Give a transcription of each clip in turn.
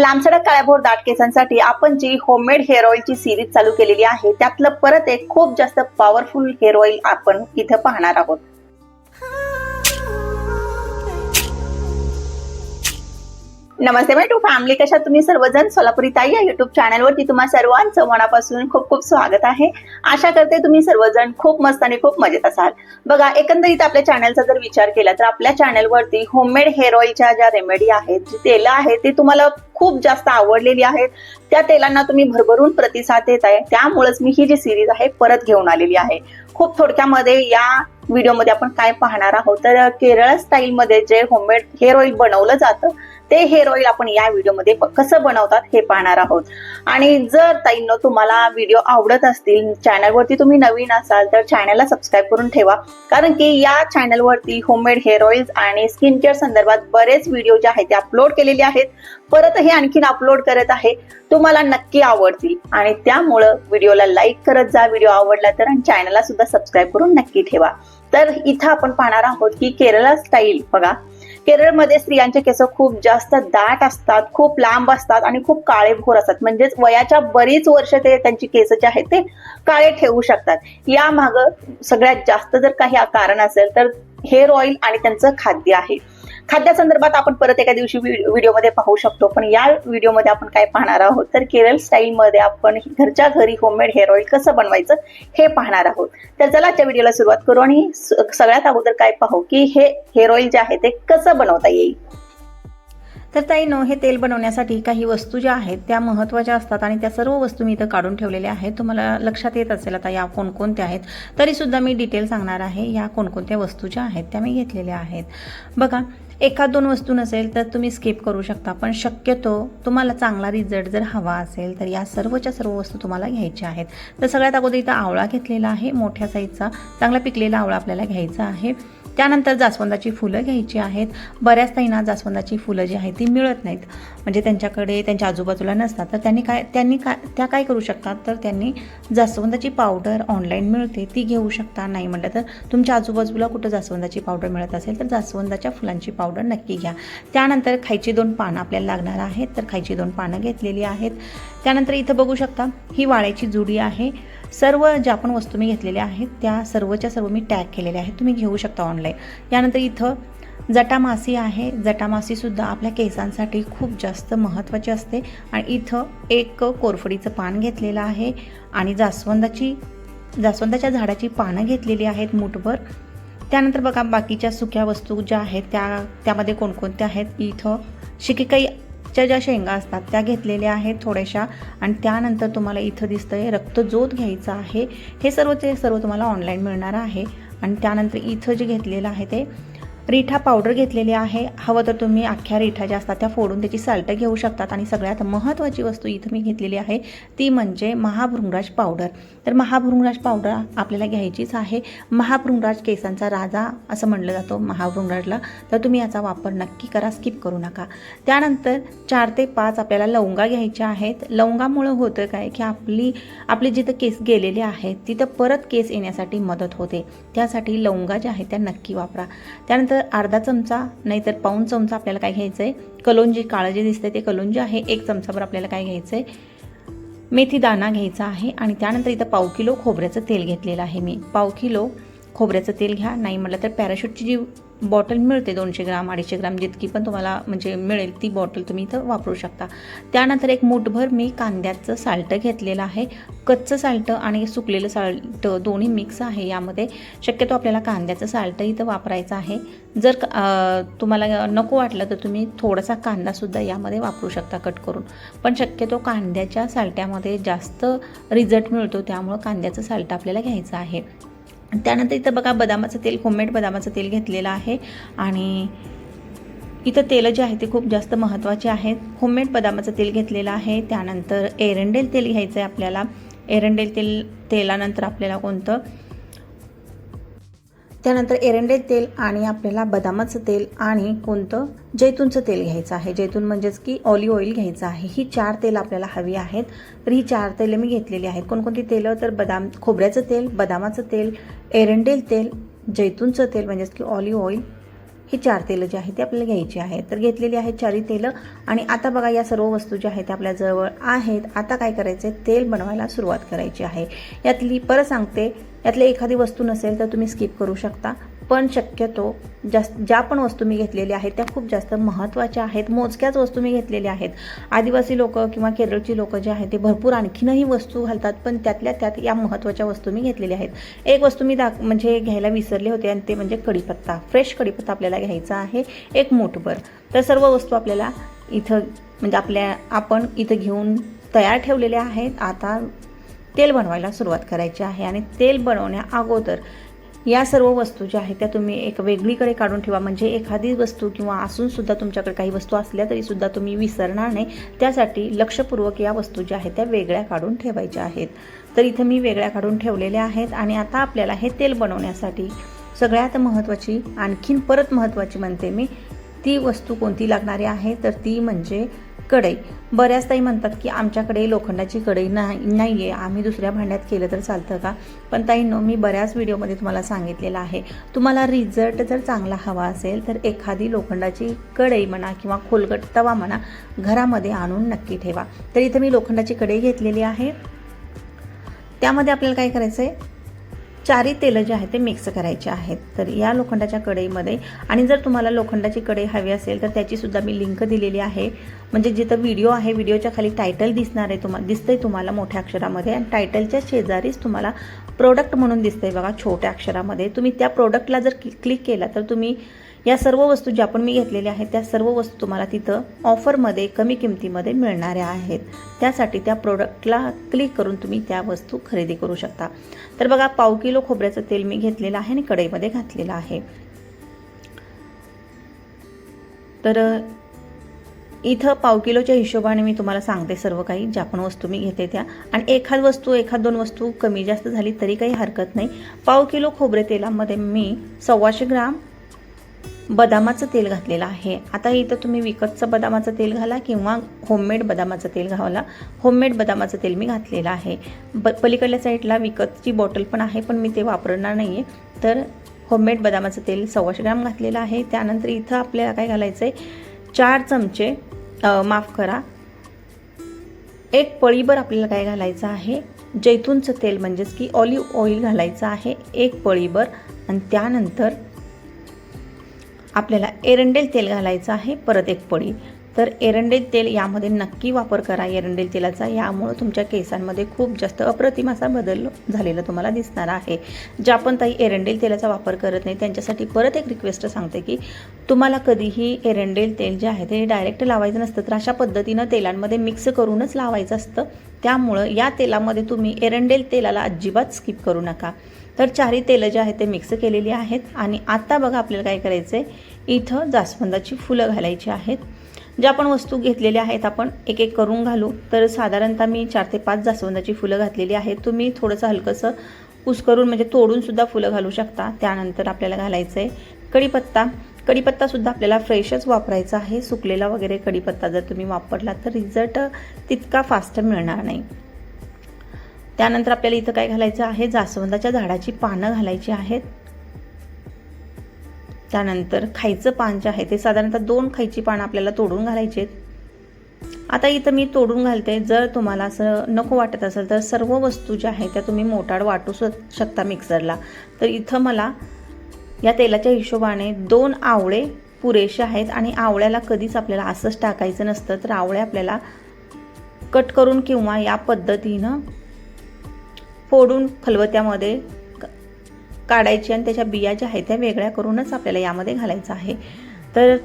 लांबसडक काळ्याभोर दाट केसांसाठी आपण जी होममेड हेअर ऑइलची सिरीज चालू केलेली आहे त्यातलं परत एक खूप जास्त पॉवरफुल हेअर ऑइल आपण इथं पाहणार आहोत. नमस्ते मी टू फॅमिली. कशा तुम्ही सर्वजण? सोलापुरी ताई या युट्यूब चॅनलवरती तुम्हा सर्वांचं मनापासून खूप खूप स्वागत आहे. आशा करते तुम्ही सर्वजण खूप मस्त आणि खूप मजेत असाल. बघा एकंदरीत आपल्या चॅनलचा जर विचार केला तर आपल्या चॅनलवरती होममेड हेअर ऑइलच्या ज्या रेमेडी आहेत जी तेलं आहेत ती तुम्हाला खूप जास्त आवडलेली आहेत. त्या तेलांना तुम्ही भरभरून प्रतिसाद देत आहे त्यामुळेच मी ही जी सिरीज आहे परत घेऊन आलेली आहे. खूप थोडक्यामध्ये या व्हिडिओमध्ये आपण काय पाहणार आहोत? तर केरळ स्टाईलमध्ये जे होममेड हेअर ऑइल बनवलं जातं ते हेअर ऑइल आपण या व्हिडिओमध्ये कसं बनवतात हे पाहणार आहोत. आणि जर ताईंनो तुम्हाला व्हिडिओ आवडत असतील चॅनलवरती तुम्ही नवीन असाल तर चॅनलला सबस्क्राईब करून ठेवा. कारण की या चॅनलवरती होममेड हेअर ऑइल्स आणि स्किन केअर संदर्भात बरेच व्हिडिओ जे आहेत ते अपलोड केलेले आहेत. परत हे आणखीन अपलोड करत आहे. तुम्हाला नक्की आवडतील. आणि त्यामुळं व्हिडिओला लाईक करत जा. व्हिडिओ आवडला तर आणि चॅनलला सुद्धा सबस्क्राईब करून नक्की ठेवा. तर इथं आपण पाहणार आहोत की केरला स्टाईल बघा केरळमध्ये स्त्रियांचे केस खूप जास्त दाट असतात खूप लांब असतात आणि खूप काळेभोर असतात. म्हणजेच वयाच्या बरीच वर्ष ते त्यांची केस जे आहेत ते काळे ठेवू शकतात. या माग सगळ्यात जास्त जर काही कारण असेल तर हेअर ऑइल आणि त्यांचं खाद्य आहे. खाद्यासंदर्भात आपण परत एका दिवशी व्हिडिओमध्ये पाहू शकतो. पण या व्हिडिओमध्ये आपण काय पाहणार आहोत? तर केरळ स्टाईलमध्ये आपण घरच्या घरी होममेड हेअर ऑइल कसं बनवायचं हे पाहणार आहोत. तर चला आजच्या व्हिडिओला सुरुवात करू आणि सगळ्यात अगोदर काय पाहू की हे हेअर ऑइल जे आहे ते कसं बनवता येईल? तर ताईनो हे तेल बनवण्यासाठी काही वस्तू ज्या आहेत त्या महत्त्वाच्या असतात आणि त्या सर्व वस्तू मी इथं काढून ठेवलेल्या आहेत. तुम्हाला लक्षात येत असेल आता या कोणकोणत्या आहेत. तरीसुद्धा मी डिटेल सांगणार आहे या कोणकोणत्या वस्तू ज्या आहेत त्या मी घेतलेल्या आहेत. बघा एखाद दोन वस्तू नसेल तर तुम्ही स्किप करू शकता. पण शक्यतो तुम्हाला चांगला रिझल्ट जर हवा असेल तर या सर्वच्या सर्व वस्तू तुम्हाला घ्यायच्या आहेत. तर सगळ्यात अगोदर इथं आवळा घेतलेला आहे मोठ्या साईजचा चांगला पिकलेला आवळा आपल्याला घ्यायचा आहे. त्यानंतर जास्वंदाची फुलं घ्यायची आहेत. बऱ्याच ताईंना जास्वंदाची फुलं जी आहेत ती मिळत नाहीत. म्हणजे त्यांच्याकडे त्यांच्या आजूबाजूला नसतात. तर त्यांनी काय त्यांनी काय त्या काय करू शकतात? तर त्यांनी जास्वंदाची पावडर ऑनलाईन मिळते. ती घेऊ शकता नाही म्हटलं तर तुमच्या आजूबाजूला कुठं जास्वंदाची पावडर मिळत असेल तर जास्वंदाच्या फुलांची पावडर नक्की घ्या. त्यानंतर खायची दोन पानं आपल्याला लागणार आहेत. तर खायची दोन पानं घेतलेली आहेत. त्यानंतर इथं बघू शकता ही वाळ्याची जुडी आहे. सर्व ज्या पण वस्तू मी घेतलेल्या आहेत त्या सर्वच्या सर्व मी टॅग केलेल्या आहेत. तुम्ही घेऊ शकता ऑनलाईन यानंतर इथं जटामासी आहे. जटामासीसुद्धा आपल्या केसांसाठी खूप जास्त महत्त्वाची असते. आणि इथं एक कोरफडीचं पान घेतलेलं आहे आणि जास्वंदाची जास्वंदाच्या झाडाची पानं घेतलेली आहेत मुठभर. त्यानंतर बघा बाकीच्या सुक्या वस्तू ज्या आहेत त्या त्यामध्ये कोणकोणत्या आहेत? इथं शिकेकाईच्या ज्या शेंगा असतात त्या घेतलेल्या आहेत थोड्याशा. आणि त्यानंतर तुम्हाला इथं दिसतंय रक्तजोत घ्यायचं आहे. हे सर्व ते सर्व तुम्हाला ऑनलाईन मिळणार आहे. आणि त्यानंतर इथं जे घेतलेलं आहे ते रिठा पावडर घेतलेली आहे. हवं तर तुम्ही अख्ख्या रिठा ज्या असतात त्या फोडून त्याची साल्टं घेऊ शकतात. आणि सगळ्यात महत्त्वाची वस्तू इथं मी घेतलेली आहे ती म्हणजे महाभृंगराज पावडर. तर महाभृंगराज पावडर आपल्याला घ्यायचीच आहे. महाभृंगराज केसांचा राजा असं म्हणलं जातो महाभृंगराजला. तर तुम्ही याचा वापर नक्की करा स्किप करू नका. त्यानंतर चार ते पाच आपल्याला लवंगा घ्यायच्या आहेत. लवंगामुळं होतं काय की आपली आपले जिथं केस गेलेले आहेत तिथं परत केस येण्यासाठी मदत होते. त्यासाठी लवंगा ज्या आहेत त्या नक्की वापरा. त्यानंतर तर अर्धा चमचा नाहीतर पाऊण चमचा आपल्याला काय घ्यायचं आहे कलोंजी काळं जे दिसते ते कलोंजी आहे एक चमचाभर आपल्याला काय घ्यायचं आहे मेथी दाणा घ्यायचा आहे आणि त्यानंतर इथं पाव किलो खोबऱ्याचं तेल घेतलेलं आहे मी. पाव किलो खोबऱ्याचं तेल घ्या नाही म्हटलं तर पॅराशूटची जी बॉटल मिळते दोनशे ग्राम अडीचशे ग्राम जितकी पण तुम्हाला म्हणजे मिळेल ती बॉटल तुम्ही इथं वापरू शकता. त्यानंतर एक मूठभर मी कांद्याचं साल्ट घेतलेलं आहे. कच्चं साल्ट आणि सुकलेलं साल्ट दोन्ही मिक्स आहे यामध्ये. शक्यतो आपल्याला कांद्याचं साल्ट इथं वापरायचं आहे. जर तुम्हाला नको वाटलं तर तुम्ही थोडासा कांदासुद्धा यामध्ये वापरू शकता कट करून. पण शक्यतो कांद्याच्या साल्ट्यामध्ये जास्त रिझल्ट मिळतो त्यामुळं कांद्याचं साल्ट आपल्याला घ्यायचं आहे. त्यानंतर इथं बघा बदामाचं तेल होममेड बदामाचं तेल घेतलेलं आहे. आणि इथं तेलं जे आहे ते खूप जास्त महत्त्वाचे आहेत. होममेड बदामाचं तेल घेतलेलं आहे. त्यानंतर एरंडेल तेल घ्यायचं आहे आपल्याला. एरंडेल तेल तेलानंतर आपल्याला कोणतं? त्यानंतर एरंडेल तेल आणि आपल्याला बदामाचं तेल आणि कोणतं? जैतूनचं तेल घ्यायचं आहे. जैतून म्हणजेच की ऑलिव्ह ऑइल घ्यायचं आहे. ही चार तेल आपल्याला हवी आहेत. तर ही चार तेलं मी घेतलेली आहेत. कोणकोणती तेलं? तर बदाम खोबऱ्याचं तेल बदामाचं तेल एरंडेल तेल जैतूनचं तेल म्हणजेच की ऑलिव्ह ऑइल ही चार तेलं जी आहे ती आपल्याला घ्यायची आहे तर घेतलेली आहेत चारी तेलं. आणि आता बघा या सर्व वस्तू ज्या आहेत त्या आपल्याजवळ आहेत. आता काय करायचं आहे तेल बनवायला सुरुवात करायची आहे. यातली परत सांगते यातली एखादी वस्तू नसेल तर तुम्ही स्किप करू शकता. पण शक्यतो जास्त ज्या पण वस्तू मी घेतलेल्या आहेत त्या खूप जास्त महत्त्वाच्या आहेत मोजक्याच वस्तू मी घेतलेल्या आहेत. आदिवासी लोक किंवा केरळची लोक जे आहेत ते भरपूर आणखीनही वस्तू घालतात पण त्यातल्या त्यात या महत्त्वाच्या वस्तू मी घेतलेल्या आहेत. एक वस्तू मी दाख म्हणजे घ्यायला विसरले होते आणि ते म्हणजे कढीपत्ता. फ्रेश कढीपत्ता आपल्याला घ्यायचा आहे एक मोठभर. तर सर्व वस्तू आपल्याला इथं म्हणजे आपल्या आपण इथं घेऊन तयार ठेवलेल्या आहेत. आता तेल बनवायला सुरुवात करायची आहे आणि तेल बनवण्या अगोदर या सर्व वस्तू ज्या आहेत त्या तुम्ही एक वेगळीकडे काढून ठेवा. म्हणजे एखादी वस्तू किंवा असूनसुद्धा तुमच्याकडे काही वस्तू असल्या तरीसुद्धा तुम्ही विसरणार नाही. त्यासाठी लक्षपूर्वक या वस्तू ज्या आहेत त्या वेगळ्या काढून ठेवायच्या आहेत. तर इथं मी वेगळ्या काढून ठेवलेल्या आहेत आणि आता आपल्याला हे तेल बनवण्यासाठी सगळ्यात महत्त्वाची आणखीन परत महत्त्वाची म्हणते मी ती वस्तू कोणती लागणारी आहे? तर ती म्हणजे कढई. बऱ्याच ताई म्हणतात की आमच्याकडे लोखंडाची कढई नाही नाही आहे आम्ही दुसऱ्या भांड्यात केलं तर चालतं का? पण ताईंनो मी बऱ्याच व्हिडिओमध्ये तुम्हाला सांगितलेलं आहे. तुम्हाला रिझल्ट जर चांगला हवा असेल तर एखादी लोखंडाची कढई म्हणा किंवा खोलगट तवा म्हणा घरामध्ये आणून नक्की ठेवा. तर इथं मी लोखंडाची कढई घेतलेली आहे. त्यामध्ये आपल्याला काय करायचं आहे चारी तेलं जे आहेत ते मिक्स करायचे आहेत. तर या लोखंडाच्या कढईमध्ये आणि जर तुम्हाला लोखंडाची कढई हवी असेल तर त्याचीसुद्धा मी लिंक दिलेली आहे. म्हणजे जिथं व्हिडिओ आहे व्हिडिओच्या खाली टायटल दिसणार आहे तुम्हाला दिसतंय तुम्हाला मोठ्या अक्षरामध्ये आणि टायटलच्या शेजारीच तुम्हाला प्रोडक्ट म्हणून दिसतंय बघा छोट्या अक्षरामध्ये. तुम्ही त्या प्रोडक्टला जर क्लिक केला तर तुम्ही या सर्व वस्तू ज्या पण मी घेतलेल्या आहेत त्या सर्व वस्तू तुम्हाला तिथं ऑफरमध्ये कमी किमतीमध्ये मिळणाऱ्या आहेत. त्यासाठी त्या प्रोडक्टला क्लिक करून तुम्ही त्या वस्तू खरेदी करू शकता. तर बघा पाव किलो खोबऱ्याचं तेल मी घेतलेलं आहे आणि कढईमध्ये घातलेलं आहे. तर इथं पाव किलोच्या हिशोबाने मी तुम्हाला सांगते सर्व काही ज्या पण वस्तू मी घेते त्या. आणि एखाद वस्तू एखाद दोन वस्तू कमी जास्त झाली तरी काही हरकत नाही. पाव किलो खोबरे तेलामध्ये मी सव्वाशे ग्राम बदामाचं तेल घातलेलं आहे. आता इथं तुम्ही विकतचं बदामाचं तेल घाला किंवा होममेड बदामाचं तेल घाला. होममेड बदामाचं तेल मी घातलेलं आहे. ब पलीकडल्या साईडला विकतची बॉटल पण आहे पण मी ते वापरणार नाही आहे तर होममेड बदामाचं तेल सव्वाशे ग्राम घातलेलं आहे. त्यानंतर इथं आपल्याला काय घालायचं आहे चार चमचे माफ करा. एक पळीभर आपल्याला काय घालायचं आहे? जैतूनचं तेल म्हणजेच की ऑलिव्ह ऑइल घालायचं आहे. एक पळीभर. आणि त्यानंतर आपल्याला एरंडेल तेल घालायचं आहे परत एक पडी तर एरंडेल तेल यामध्ये नक्की वापर करा एरंडेल तेलाचा. यामुळं तुमच्या केसांमध्ये खूप जास्त अप्रतिम असा बदल झालेला तुम्हाला दिसणार आहे. ज्या पण ताई एरंडेल तेलाचा वापर करत नाही. त्यांच्यासाठी परत एक रिक्वेस्ट सांगते की तुम्हाला कधीही एरंडेल तेल जे आहे ते डायरेक्ट लावायचं नसतं तर अशा पद्धतीनं तेलांमध्ये मिक्स करूनच लावायचं असतं. त्यामुळं या तेलामध्ये तुम्ही एरंडेल तेलाला अजिबात स्किप करू नका. तर चारही तेलं जे आहेत ते मिक्स केलेली आहेत आणि आता बघा आपल्याला काय करायचं आहे इथं जास्वंदाची फुलं घालायची आहेत. ज्या पण वस्तू घेतलेल्या आहेत आपण एक एक करून घालू. तर साधारणतः मी चार ते पाच जास्वंदाची फुलं घातलेली आहेत. तुम्ही थोडंसं हलकंसं कुस करून म्हणजे तोडूनसुद्धा फुलं घालू शकता. त्यानंतर आपल्याला घालायचं आहे कढीपत्ता. कढीपत्तासुद्धा आपल्याला फ्रेशच वापरायचा आहे. सुकलेला वगैरे कढीपत्ता जर तुम्ही वापरला तर रिझल्ट तितका फास्ट मिळणार नाही. त्यानंतर आपल्याला इथं काय घालायचं आहे? जास्वंदाच्या झाडाची पानं घालायची आहेत. त्यानंतर खायचं पान जे आहे ते साधारणतः दोन खायची पानं आपल्याला तोडून घालायची आहेत. आता इथं मी तोडून घालते. जर तुम्हाला असं नको वाटत असेल तर सर्व वस्तू ज्या आहेत त्या तुम्ही मोटाड वाटू शकता मिक्सरला तर इथं मला या तेलाच्या हिशोबाने दोन आवळे पुरेसे आहेत आणि आवळ्याला कधीच आपल्याला असंच टाकायचं नसतं तर आवळे आपल्याला कट करून किंवा या पद्धतीनं फोडून खलबत्यामध्ये काढायची आणि त्याच्या बिया ज्या आहेत त्या वेगळ्या करूनच आपल्याला यामध्ये घालायचं आहे. तर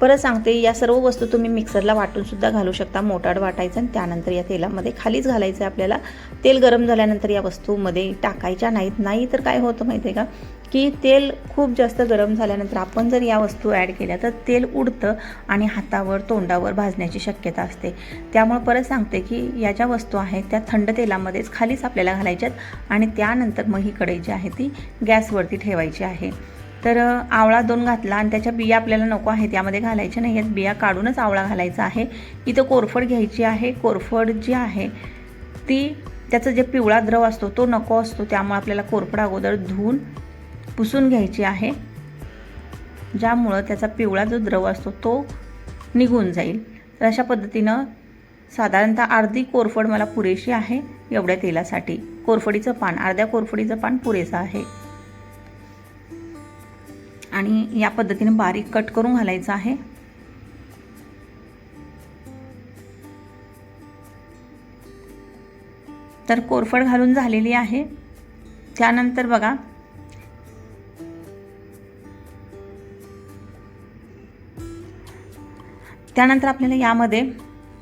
परत सांगते या सर्व वस्तू तुम्ही मिक्सरला वाटूनसुद्धा घालू शकता. मोटाड वाटायचं आणि त्यानंतर या तेलामध्ये खालीच घालायचं आहे आपल्याला. तेल गरम झाल्यानंतर या वस्तूमध्ये टाकायच्या नाहीत. नाही तर काय होतं माहिती आहे का? की तेल खूप जास्त गरम झाल्यानंतर आपण जर या वस्तू ॲड केल्या तर तेल उडतं आणि हातावर तोंडावर भाजण्याची शक्यता असते. त्यामुळे परत सांगते की या ज्या वस्तू आहेत त्या थंड तेलामध्येच खालीच आपल्याला घालायच्यात आणि त्यानंतर मग ही कढई जी आहे ती गॅसवरती ठेवायची आहे. तर आवळा दोन घातला आणि त्याच्या बिया आपल्याला नको आहेत यामध्ये घालायच्या नाही आहेत. बिया काढूनच आवळा घालायचा आहे. इथं कोरफड घ्यायची आहे. कोरफड जी आहे ती त्याचा जे पिवळा द्रव असतो तो नको असतो. त्यामुळे आपल्याला कोरफड अगोदर धुवून पुसून घ्यायची आहे. ज्यामुळं त्याचा पिवळा जो द्रव असतो तो निघून जाईल. तर अशा पद्धतीनं साधारणतः अर्धी कोरफड मला पुरेशी आहे एवढ्या तेलासाठी. कोरफडीचं पान अर्ध्या कोरफडीचं पान पुरेसं आहे. आणि या पद्धतीने बारीक कट करून घालायचं आहे. तर कोरफड घालून झालेली आहे. त्यानंतर बघा त्यानंतर आपल्याला यामध्ये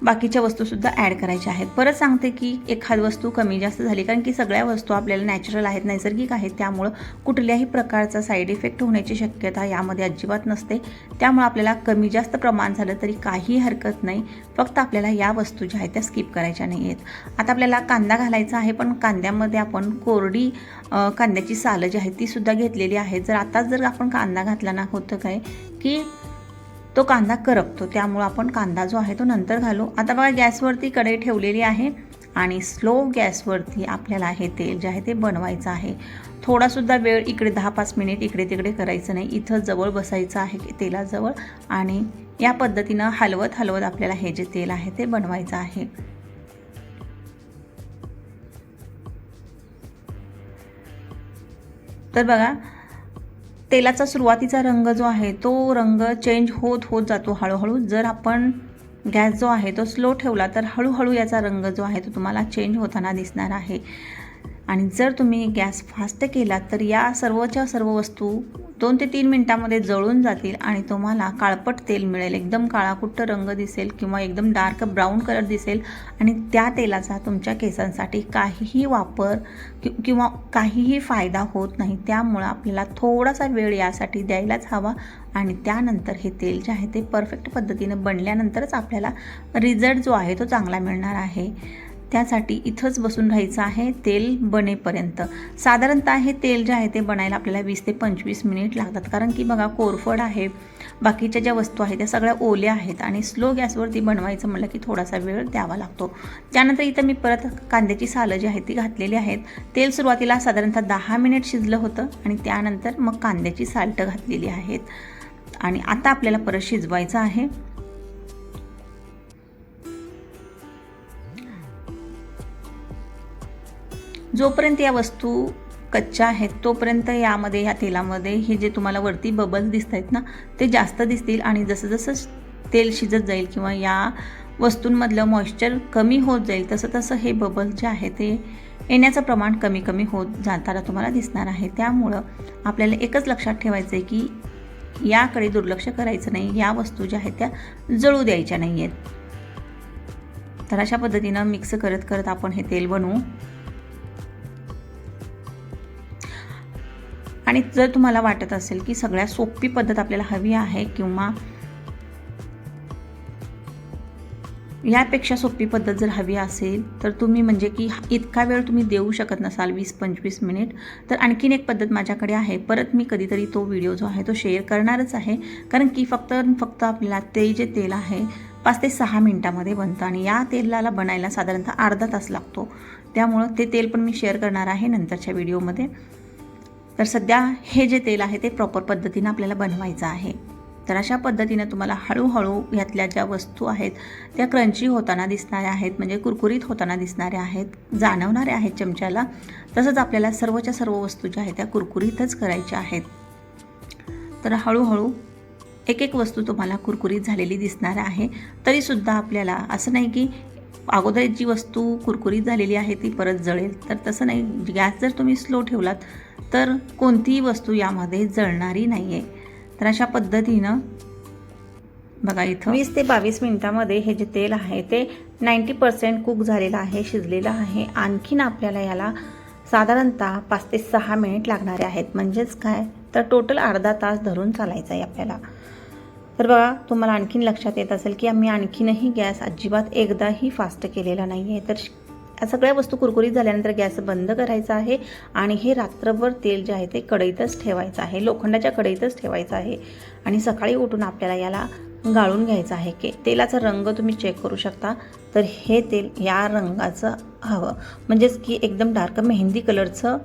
बाकीच्या वस्तूसुद्धा ॲड करायच्या आहेत. परत सांगते की एखाद वस्तू कमी जास्त झाली कारण की सगळ्या वस्तू आपल्याला नॅचरल आहेत नैसर्गिक आहेत त्यामुळं कुठल्याही प्रकारचा साईड इफेक्ट होण्याची शक्यता यामध्ये अजिबात नसते. त्यामुळं आपल्याला कमी जास्त प्रमाण झालं तरी काही हरकत नाही. फक्त आपल्याला या वस्तू ज्या आहेत त्या स्किप करायच्या नाही आहेत आता आपल्याला कांदा घालायचा आहे पण कांद्यामध्ये आपण कोरडी कांद्याची सालं जी आहेत ती सुद्धा घेतलेली आहे जर आताच जर आपण कांदा घातला ना होतं काय की तो कांदा करपतो. त्यामुळं आपण कांदा जो आहे तो नंतर घालू. आता बघा गॅसवरती कढई ठेवलेली आहे आणि स्लो गॅसवरती आपल्याला हे तेल जे आहे ते बनवायचं आहे. थोडासुद्धा वेळ इकडे दहा पाच मिनिट इकडे तिकडे करायचं नाही. इथं जवळ बसायचं आहे तेलाजवळ आणि या पद्धतीनं हलवत हलवत आपल्याला हे जे तेल आहे ते बनवायचं आहे. तर बघा तेलाचा सुरुवातीचा रंग जो आहे तो रंग चेंज होत होत जातो हळूहळू. जर आपण गॅस जो आहे तो स्लो ठेवला तर हळूहळू याचा रंग जो आहे तो तुम्हाला चेंज होताना दिसणार आहे. आणि जर तुम्ही गॅस फास्ट केला तर या सर्वच्या सर्व वस्तू दोन ते तीन मिनटामध्ये जळून जातील आणि तुम्हाला काळपट तेल मिळेल. एकदम काळाकुट्ट रंग दिसेल किंवा एकदम डार्क ब्राऊन कलर दिसेल. आणि त्या तेलाचा तुमच्या केसांसाठी काहीही वापर कि किंवा काहीही फायदा होत नाही. त्यामुळं आपल्याला थोडासा वेळ यासाठी द्यायलाच हवा आणि त्यानंतर हे तेल जे आहे ते परफेक्ट पद्धतीनं बनल्यानंतरच आपल्याला रिझल्ट जो आहे तो चांगला मिळणार आहे. त्यासाठी इथंच बसून राहायचं आहे तेल बनेपर्यंत. साधारणतः हे तेल जे आहे ते बनायला आपल्याला वीस ते पंचवीस मिनिट लागतात. कारण की बघा कोरफड आहे. बाकीच्या ज्या वस्तू आहेत त्या सगळ्या ओल्या आहेत आणि स्लो गॅसवरती बनवायचं म्हटलं की थोडासा वेळ द्यावा लागतो. त्यानंतर इथं मी परत कांद्याची सालं जी आहेत ती घातलेली आहेत. तेल सुरुवातीला साधारणतः दहा मिनिट शिजलं होतं आणि त्यानंतर मग कांद्याची साल्टं घातलेली आहेत. आणि आता आपल्याला परत शिजवायचं आहे. जोपर्यंत या वस्तू कच्च्या आहेत तोपर्यंत यामध्ये या तेलामध्ये हे जे तुम्हाला वरती बबल्स दिसत आहेत ना ते जास्त दिसतील आणि जसं जसं तेल शिजत जाईल किंवा या वस्तूंमधलं मॉइश्चर कमी होत जाईल तसं तसं हे बबल जे आहे ते येण्याचं प्रमाण कमी कमी होत जाताना तुम्हाला दिसणार आहे. त्यामुळं आपल्याला एकच लक्षात ठेवायचं आहे की याकडे दुर्लक्ष करायचं नाही. या वस्तू ज्या आहेत त्या जळू द्यायच्या नाही आहेत तर अशा पद्धतीनं मिक्स करत करत आपण हे तेल बनवू. आणि जर तुम्हाला वाटत असेल की सगळ्यात सोपी पद्धत आपल्याला हवी आहे किंवा यापेक्षा सोपी पद्धत जर हवी असेल तर तुम्ही म्हणजे की इतका वेळ तुम्ही देऊ शकत नसाल वीस पंचवीस मिनिट तर आणखीन एक पद्धत माझ्याकडे आहे. परत मी कधीतरी तो व्हिडिओ जो आहे तो शेअर करणारच आहे. कारण की फक्त फक्त आपल्याला ते जे तेल आहे पाच ते सहा मिनटामध्ये बनतं आणि या तेलाला बनायला साधारणतः अर्धा तास लागतो. त्यामुळं ते तेल पण मी शेअर करणार आहे नंतरच्या व्हिडिओमध्ये. तर सध्या हे जे तेल आहे ते प्रॉपर पद्धतीनं आपल्याला बनवायचं आहे. तर अशा पद्धतीनं तुम्हाला हळूहळू ह्यातल्या ज्या वस्तू आहेत त्या क्रंची होताना दिसणाऱ्या आहेत म्हणजे कुरकुरीत होताना दिसणाऱ्या आहेत जाणवणाऱ्या आहेत चमच्याला तसंच आपल्याला सर्वच्या सर्व वस्तू ज्या आहेत त्या कुरकुरीतच करायच्या आहेत. तर हळूहळू एक एक वस्तू तुम्हाला कुरकुरीत झालेली दिसणार आहे. तरीसुद्धा आपल्याला असं नाही की अगोदर जी वस्तू कुरकुरीत झालेली आहे ती परत जळेल तर तसं नाही. गॅस जर तुम्ही स्लो ठेवलात तर कोणतीही वस्तू यामध्ये जळणारी नाही आहे तर अशा पद्धतीनं बघा इथं. वीस ते बावीस मिनटामध्ये हे जे तेल आहे ते नाईंटी पर्सेंट कुक झालेलं आहे शिजलेलं आहे. आणखीन आपल्याला याला साधारणतः पाच ते सहा मिनिट लागणारे आहेत. म्हणजेच काय? तर टोटल अर्धा तास धरून चालायचं आहे आपल्याला. तर बघा तुम्हाला आणखीन लक्षात येत असेल की आम्ही आणखीनही गॅस अजिबात एकदाही फास्ट केलेला नाही आहे तर सगळ्या वस्तू कुरकुरीत झाल्यानंतर गॅस बंद करायचा आहे आणि हे रात्रभर तेल जे आहे ते कढईतच ठेवायचं आहे. लोखंडाच्या कढईतच ठेवायचं आहे. आणि सकाळी उठून आपल्याला याला गाळून घ्यायचं आहे की तेलाचा रंग तुम्ही चेक करू शकता. तर हे तेल या रंगाचं हवं. म्हणजेच की एकदम डार्क मेहंदी कलरचं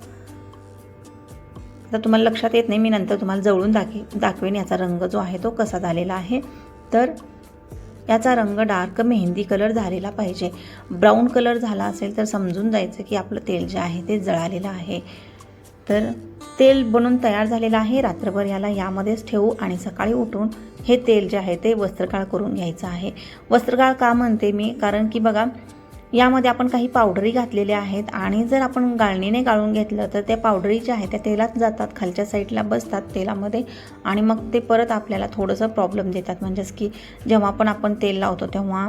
आता तुम्हाला लक्षात येत नाही मी नंतर तुम्हाला जवळून दाखे दाखवेन याचा रंग जो आहे तो कसा झालेला आहे. तर याचा रंग डार्क मेहंदी कलर झालेला पाहिजे. ब्राऊन कलर झाला असेल तर समजून जायचं की आपलं तेल जे आहे ते जळालेलं आहे. तर तेल बनून तयार झालेलं आहे. रात्रभर याला यामध्येच ठेवू आणि सकाळी उठून हे तेल जे आहे ते वस्त्रकाळ करून घ्यायचं आहे. वस्त्रकाळ का म्हणते मी? कारण की बघा यामध्ये आपण काही पावडरी घातलेल्या आहेत आणि जर आपण गाळणीने गाळून घेतलं तर त्या पावडरी ज्या आहेत त्या तेलात जातात खालच्या साईडला बसतात तेलामध्ये आणि मग ते परत आपल्याला थोडंसं प्रॉब्लेम देतात. म्हणजेच की जेव्हा पण आपण तेल लावतो तेव्हा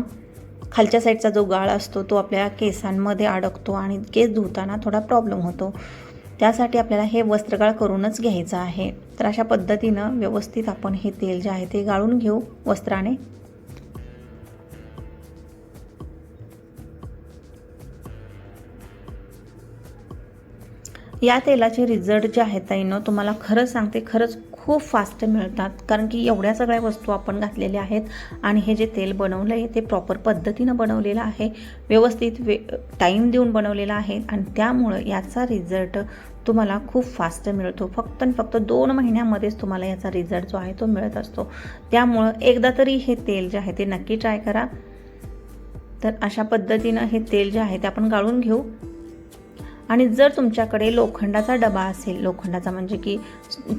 खालच्या साईडचा जो गाळ असतो तो आपल्या केसांमध्ये अडकतो आणि केस धुताना थोडा प्रॉब्लेम होतो. त्यासाठी आपल्याला हे वस्त्रगाळ करूनच घ्यायचं आहे. तर अशा पद्धतीनं व्यवस्थित आपण हे तेल जे आहे ते गाळून घेऊ वस्त्राने. या तेलाचे रिझल्ट जे आहेत ताईनं तुम्हाला खरंच सांगते खरंच खूप फास्ट मिळतात. कारण की एवढ्या सगळ्या वस्तू आपण घातलेल्या आहेत आणि हे जे तेल बनवलं आहे ते प्रॉपर पद्धतीनं बनवलेलं आहे. व्यवस्थित वे टाईम देऊन बनवलेलं आहे आणि त्यामुळं याचा रिझल्ट तुम्हाला खूप फास्ट मिळतो. फक्त आणि फक्त दोन महिन्यामध्येच तुम्हाला याचा रिझल्ट जो आहे तो मिळत असतो. त्यामुळं एकदा तरी हे तेल जे आहे ते नक्की ट्राय करा. तर अशा पद्धतीनं हे तेल जे आहे ते आपण गाळून घेऊ. आणि जर तुमच्याकडे लोखंडाचा डबा असेल लोखंडाचा म्हणजे की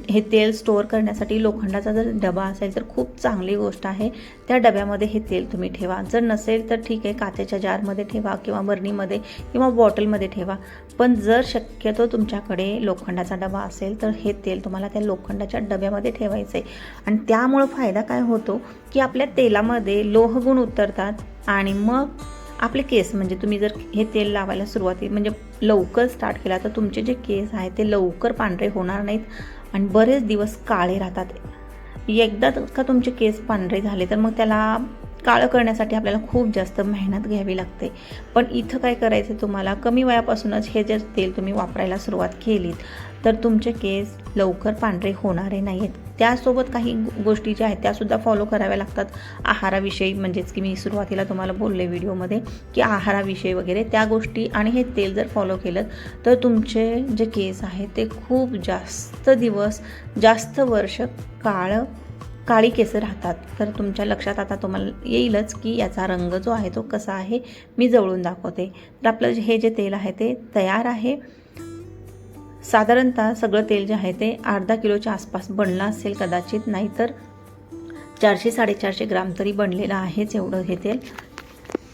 हे तेल स्टोअर करण्यासाठी लोखंडाचा जर डबा असेल तर खूप चांगली गोष्ट आहे. त्या डब्यामध्ये हे तेल तुम्ही ठेवा. जर नसेल तर ठीक आहे काचेच्या जारमध्ये ठेवा किंवा बरणीमध्ये किंवा बॉटलमध्ये ठेवा. पण जर शक्यतो तुमच्याकडे लोखंडाचा डबा असेल तर हे तेल तुम्हाला त्या लोखंडाच्या डब्यामध्ये ठेवायचं आहे आणि त्यामुळं फायदा काय होतो की आपल्या तेलामध्ये लोहगुण उतरतात आणि मग आपले केस म्हणजे तुम्ही जर हे तेल लावायला सुरुवाती म्हणजे लवकर स्टार्ट केला तर तुमचे जे केस आहेत ते लवकर पांढरे होणार नाहीत आणि बरेच दिवस काळे राहतात. एकदा का तुमचे केस पांढरे झाले तर मग त्याला काळं करण्यासाठी आपल्याला खूप जास्त मेहनत घ्यावी लागते. पण इथं काय करायचं तुम्हाला? कमी वयापासूनच हे जर तेल तुम्ही वापरायला सुरुवात केलीत तर तुमचे केस लवकर पांढरे होणारे नाही आहेत त्यासोबत काही गोष्टी ज्या आहेत त्यासुद्धा फॉलो कराव्या लागतात. आहाराविषयी म्हणजेच की मी सुरुवातीला तुम्हाला बोलले व्हिडिओमध्ये की आहाराविषयी वगैरे त्या गोष्टी आणि हे तेल जर फॉलो केलं तर तुमचे जे केस आहेत ते खूप जास्त दिवस जास्त वर्ष काळं काळी केस राहतात. तर तुमच्या लक्षात आता तुम्हाला येईलच की याचा रंग जो आहे तो कसा आहे मी जवळून दाखवते. तर आपलं हे जे तेल आहे ते तयार आहे. साधारणतः सगळं तेल जे आहे ते अर्धा किलोच्या आसपास बनलं असेल कदाचित नाहीतर चारशे साडेचारशे ग्राम तरी बनलेलं आहेच एवढं हे तेल.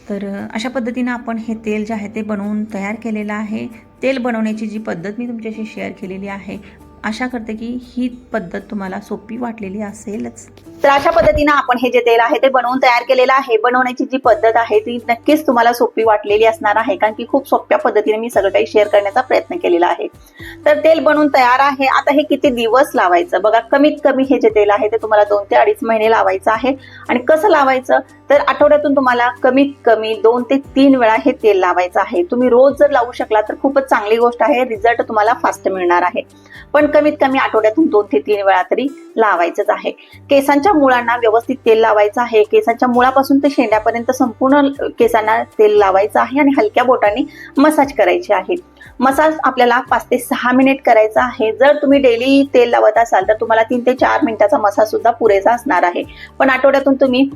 तर अशा पद्धतीनं आपण हे तेल जे आहे ते बनवून तयार केलेलं आहे. तेल बनवण्याची जी पद्धत मी तुमच्याशी शेअर केलेली आहे आशा करते की ही पद्धत तुम्हाला सोपी वाटलेली असेलच. तर अशा पद्धतीनं आपण हे जे तेल आहे ते बनवून तयार केलेलं आहे. बनवण्याची जी पद्धत आहे ती नक्कीच तुम्हाला सोपी वाटलेली असणार आहे कारण की खूप सोप्या पद्धतीने मी सगळं काही शेअर करण्याचा प्रयत्न केलेला आहे. तर तेल बनवून तयार आहे. आता हे किती दिवस लावायचं? बघा कमीत कमी हे जे तेल आहे ते तुम्हाला दोन ते अडीच महिने लावायचं आहे. आणि कसं लावायचं? तर आठवड्यातून तुम्हाला कमीत कमी दोन ते तीन वेळा हे तेल लावायचं आहे. तुम्ही रोज जर लावू शकला तर खूपच चांगली गोष्ट आहे. रिझल्ट तुम्हाला फास्ट मिळणार आहे. पण कमीत कमी आठवड्यातून दोन ते तीन वेळा तरी लावायचंच आहे. केसांच्या मुळांना व्यवस्थित तेल लावायचं आहे. केसांच्या मुळापासून ते शेंड्यापर्यंत संपूर्ण केसांना तेल लावायचं आहे आणि हलक्या बोटांनी मसाज करायचे आहे. मसाज आपल्याला पाच ते सहा मिनिट करायचा आहे. जर तुम्ही डेली तेल लावत असाल तर तुम्हाला तीन ते चार मिनिटाचा मसाज सुद्धा पुरेसा असणार आहे. पण आठवड्यातून तुम्ही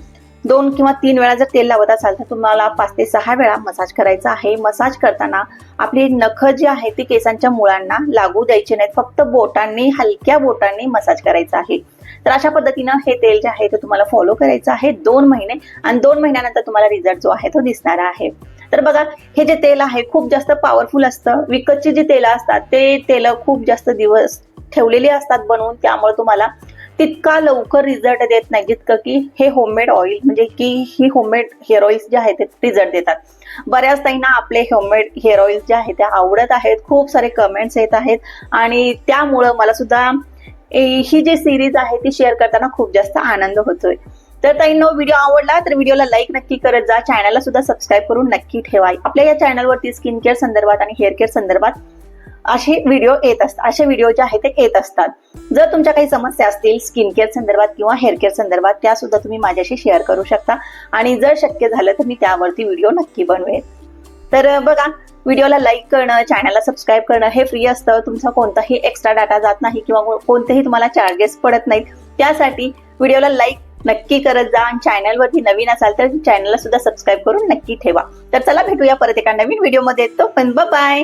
दोन किंवा तीन वेळा जर तेल लावत असाल तर तुम्हाला पाच ते सहा वेळा मसाज करायचा आहे. मसाज करताना आपली नख जी आहे ती केसांच्या मुळांना लागू द्यायची नाहीत. फक्त बोटांनी हलक्या बोटांनी मसाज करायचा आहे. तर अशा पद्धतीनं हे तेल जे आहे ते तुम्हाला फॉलो करायचं आहे दोन महिने. आणि दोन महिन्यानंतर तुम्हाला रिझल्ट जो आहे तो दिसणार आहे. तर बघा हे जे तेल आहे खूप जास्त पॉवरफुल असतं. विकतची जी तेलं असतात ते तेल खूप जास्त दिवस ठेवलेली असतात बनवून. त्यामुळे तुम्हाला तितका लवकर रिझल्ट देत नाही जितकं की हे होममेड ऑइल म्हणजे की ही होममेड हेअर ऑइल्स जे आहेत ते रिझल्ट देतात. बऱ्याच ताईंना आपले होममेड हेअर ऑइल्स जे आहेत ते आवडत आहेत खूप सारे कमेंट्स येत आहेत. आणि त्यामुळं मला सुद्धा ही जी सिरीज आहे ती शेअर करताना खूप जास्त आनंद होतोय. तर ताईंनो व्हिडिओ आवडला तर व्हिडिओला लाईक नक्की करत जा. चॅनलला सुद्धा सबस्क्राईब करून नक्की ठेवा. आपल्या या चॅनलवरती स्किन केअर संदर्भात आणि हेअर केअर संदर्भात असे व्हिडिओ येत असतात. असे व्हिडिओ जे आहेत ते येत असतात. जर तुमच्या काही समस्या असतील स्किन केअर संदर्भात किंवा हेअर केअर संदर्भात त्या सुद्धा तुम्ही माझ्याशी शेअर करू शकता. आणि जर शक्य झालं तर मी त्यावरती व्हिडिओ नक्की बनवेन. तर बघा व्हिडिओला लाईक करणं चॅनलला सबस्क्राईब करणं हे फ्री असतं. तुमचा कोणताही एक्स्ट्रा डाटा जात नाही किंवा कोणतेही तुम्हाला चार्जेस पडत नाहीत. त्यासाठी व्हिडिओला लाईक नक्की करत जा आणि चॅनलवरती नवीन असाल तर चॅनलला सुद्धा सबस्क्राईब करून नक्की ठेवा. तर चला भेटूया परत एका नवीन व्हिडिओमध्ये येतो पण बाय